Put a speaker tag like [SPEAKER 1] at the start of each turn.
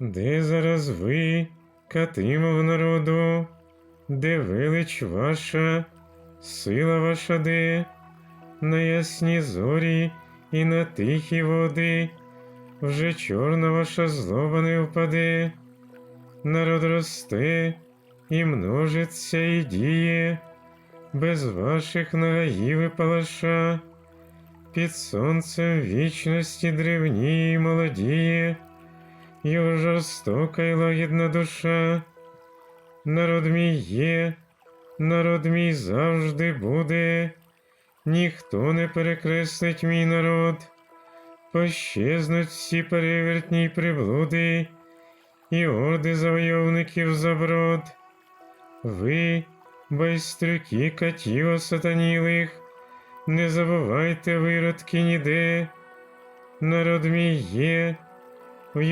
[SPEAKER 1] Де зараз ви, катимов народу, де велич ваша, сила ваша де, на ясні зорі і на тихі води, вже чорна ваша злоба не впаде, народ росте і множиться і діє, без ваших нагаїв і палаша, під сонцем вічності древніє і молодіє, його жорстока й лагідна душа. Народ мій є, народ мій завжди буде, ніхто не перекреслить мій народ, пощезнуть всі перевертні приблуди, і орди завойовників заброд. Ви, байстрюки катів осатанілих, не забувайте виродки ніде, народ мій є,